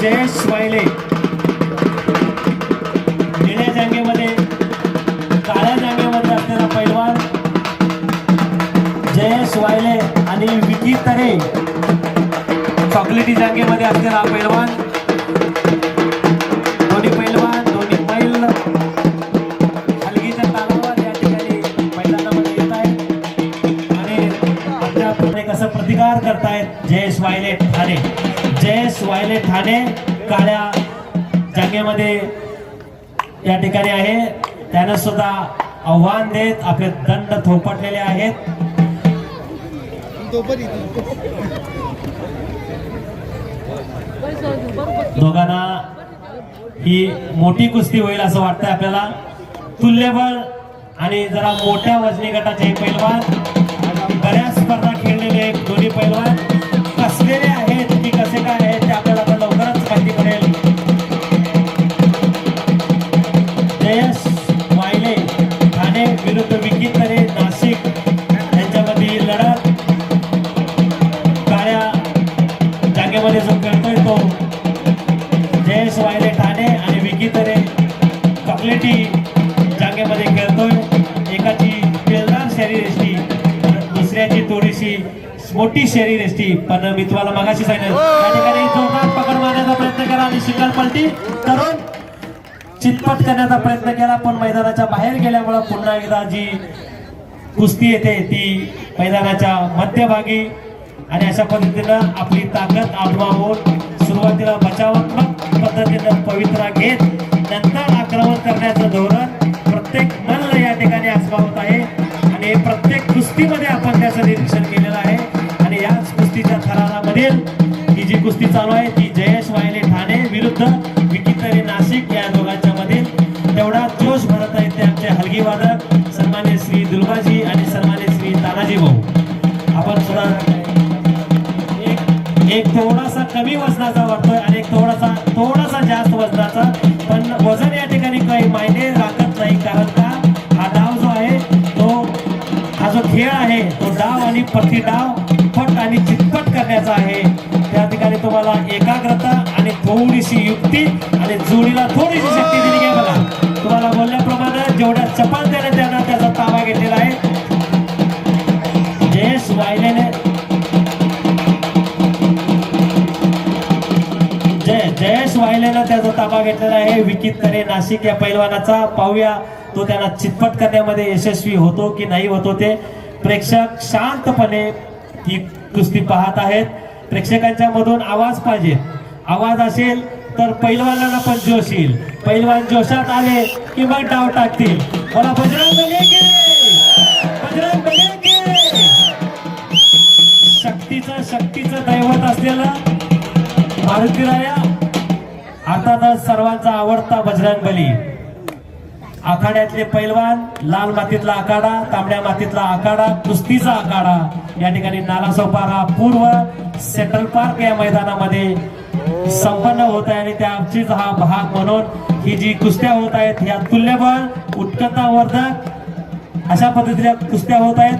जयेश वायले. निळ्या जांगेमध्ये काळ्या जांगेमध्ये असलेला पैलवान जयेश वायले आणि विकी तरे. चॉकलेटी जांगेमध्ये असलेला पैलवान ठाणे काळ्या जागेमध्ये या ठिकाणी आहे. त्यानं सुद्धा आव्हान देत आपले दंड थोपटलेले आहेत. दोघांना ही मोठी कुस्ती होईल असं वाटतंय आपल्याला. तुल्यबळ आणि जरा मोठ्या वजनी गटाचे पैलवान बऱ्याच स्पर्धा खेळलेले आहेत दोन्ही पैलवान. जयेश वायले ठाणे आणि विकी तरे. चॉकलेटी जागेमध्ये खेळतोय? एकाची बेलदार शरीर एसटी दुसऱ्याची थोडीशी मोठी शरीर एसटी पण मी तुम्हाला मगाशी सांगितलं त्या ठिकाणी जोरदार पकड मारण्याचा प्रयत्न करा आणि शिकार पलटी करून चितपट करण्याचा प्रयत्न केला पण मैदानाच्या बाहेर गेल्यामुळं पुन्हा एकदा जी कुस्ती येते ती मैदानाच्या मध्यभागी. आणि अशा पद्धतीनं आपली ताकद आजमावून सुरुवातीला बचावात्मक पद्धतीनं पवित्रा घेत नंतर आक्रमण करण्याचं धोरण प्रत्येक मल्ल या ठिकाणी आजमावत आहे. आणि हे प्रत्येक कुस्तीमध्ये आपण त्याचं निरीक्षण केलेलं आहे. आणि याच कुस्तीच्या थरारामधील ही जी कुस्ती चालू आहे ती जयेश वायले ठाणे विरुद्ध विकीतरी वजनाचा पण वजन या ठिकाणी काही मायने राखत नाही कारण का? हा डाव जो आहे तो हा जो खेळ आहे तो डाव आणि पथी डाव फट आणि चितपट करण्याचा आहे. त्या ठिकाणी तुम्हाला एकाग्रता आणि थोडीशी युक्ती आणि जोडीला थोडीशी शक्ती दिली आहे बघा. तुम्हाला बोलल्याप्रमाणे जेवढ्या चपात त्याने त्यांना त्याचा ताबा घेतलेला आहे. जयेश वायलेने त्याचा ताबा घेतलेला आहे विकित करे नाशिक या पैलवानाचा. पाहूया तो त्यांना चितपट करण्यामध्ये यशस्वी होतो की नाही होतो ते. प्रेक्षक शांतपणे ही कुस्ती पाहत आहेत. प्रेक्षकांच्या मधून आवाज पाहिजे. आवाज असेल तर पैलवानाला पण जोश येईल. पैलवान जोशात आले की मग डाव टाकतील. मला बजरंग बजरंग शक्तीचं शक्तीचं दैवत असलेलं मारुतीराया आता तर सर्वांचा आवडता बजरंग बली. आखाड्यातले पैलवान लाल मातीतला आखाडा तांबड्या मातीतला आखाडा कुस्तीचा आखाडा. या ठिकाणी नालासोपारा पूर्व सेंट्रल पार्क या मैदानामध्ये संपन्न होत आहे आणि त्याचीच हा भाग म्हणून ही जी कुस्त्या होत आहेत ह्या तुल्यबळ उत्कटावर्धक अशा पद्धतीच्या कुस्त्या होत आहेत.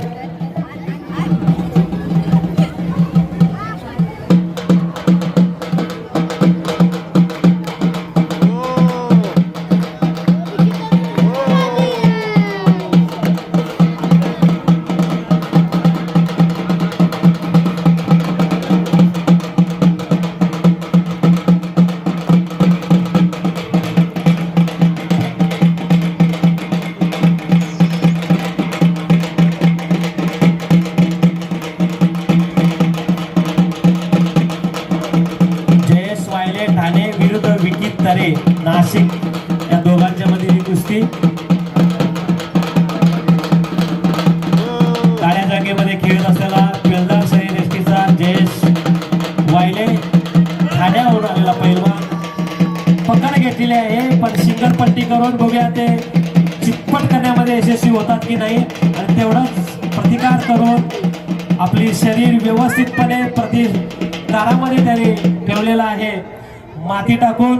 मध्ये काळ्या जागेमध्ये खेळत असलेला पिलदार शरीर एसटीचा जयेश वायले. ठाण्याहून आलेला पैलवान. पकड घेतलेली आहे पण शिखर पट्टी करून बघूया ते चितपट करण्यामध्ये यशस्वी होतात की नाही. आणि तेवढाच प्रतिकार करून आपली शरीर व्यवस्थितपणे प्रति दारामध्ये त्याने ठेवलेलं आहे. माती टाकून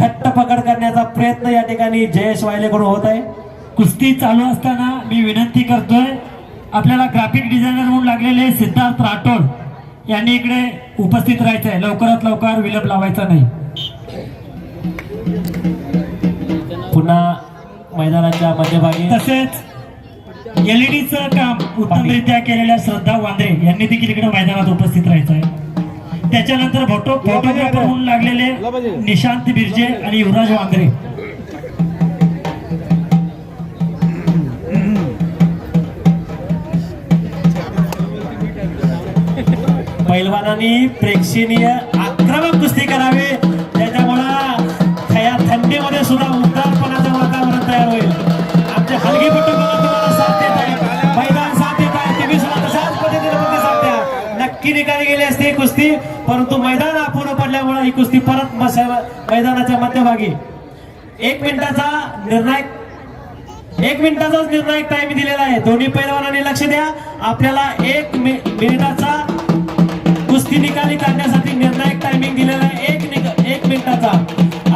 घट्ट पकड करण्याचा प्रयत्न या ठिकाणी जयेश वायलेकडून होत आहे. कुस्ती चालू असताना मी विनंती करतोय आपल्याला ग्राफिक डिझायनर म्हणून लागलेले सिद्धार्थ राठोड यांनी इकडे उपस्थित राहायचं आहे लवकरात लवकर विलंब लावायचा नाही. पुन्हा मैदानाच्या मध्यभागी तसेच एलईडीचं काम उत्तमरित्या केलेल्या श्रद्धा वांद्रे यांनी देखील इकडे मैदानात उपस्थित राहायचं आहे त्याच्यानंतर फोटो फोटोग्राफर म्हणून लागलेले निशांत बिर्जे आणि युवराज वांगरे. पैलवानांनी प्रेक्षणीय आक्रमक कुस्ती करावी. कुस्ती परंतु मैदान अपूर्ण पडल्यामुळे ही कुस्ती परत मैदानाच्या मध्यभागी. एक मिनिटाचा निर्णायक एक मिनिटाचाच निर्णायक टाइम दिलेला आहे. दोन्ही पैलवानांनी लक्ष द्या. आपल्याला एक मि- मिनिटाचा कुस्ती निकाली काढण्यासाठी निर्णायक टायमिंग दिलेला आहे. एक एक मिनिटाचा.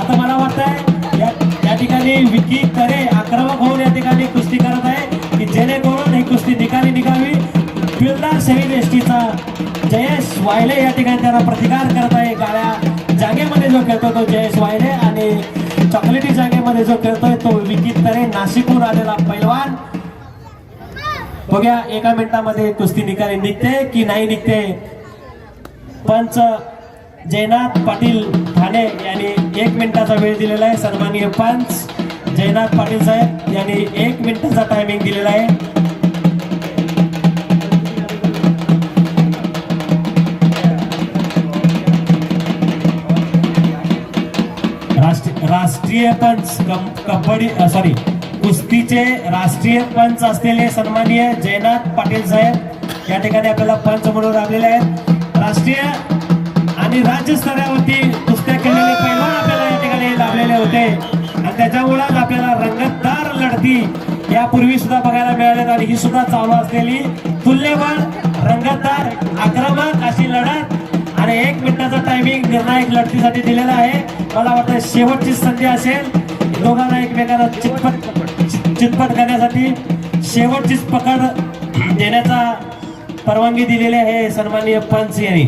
आता मला वाटतंय या या ठिकाणी विकी करे वायले या ठिकाणी त्यांना प्रतिकार करत आहे. काळ्या जागेमध्ये जो खेळतो तो जयेश वायले आणि चॉकलेटी जागेमध्ये जो खेळतोय तो विकित तरे नाशिकहून आलेला पैलवान. बघ्या एका मिनिटामध्ये कुस्ती निकाली निघते की नाही निघते. पंच जयनाथ पाटील ठाणे यांनी एक मिनिटाचा वेळ दिलेला आहे. सन्माननीय पंच जयनाथ पाटील साहेब यांनी एक मिनिटाचा टायमिंग दिलेला आहे. राष्ट्रीय पंच कबड्डी सॉरी कुस्तीचे राष्ट्रीय पंच असलेले सन्माननीय जयनाथ पाटील साहेब या ठिकाणी आपल्याला पंच म्हणून राबलेले आहेत. राष्ट्रीय आणि राज्य स्तरावरती कुस्त्या केलेले पैलवान आपल्याला या ठिकाणी लाभलेले होते. आणि त्याच्यामुळेच आपल्याला रंगतदार लढती यापूर्वी सुद्धा बघायला मिळाल्या आणि ही सुद्धा चालू असलेली तुल्यबळ रंगतदार आक्रमक अशी लढत एक मिनिटाचा टायमिंग निर्णायक लढतीसाठी दिलेला आहे. मला वाटतं शेवटची संधी असेल. दोघांना एकमेकांना चितपट चितपट करण्यासाठी शेवटचीच पकड देण्याचा परवानगी दिलेली आहे सन्माननीय पंच यांनी.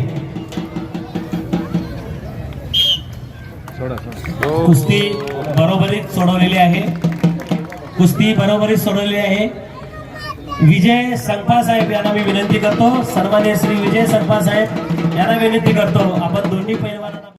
कुस्ती बरोबरीत सोडवलेली आहे. कुस्ती बरोबरीत सोडवलेली आहे. विजय संपा साहेब यांना मी विनंती करतो. सन्मान्य श्री विजय संपा साहेब यांना विनंती करतो. आपण दोन्ही पैलवानांना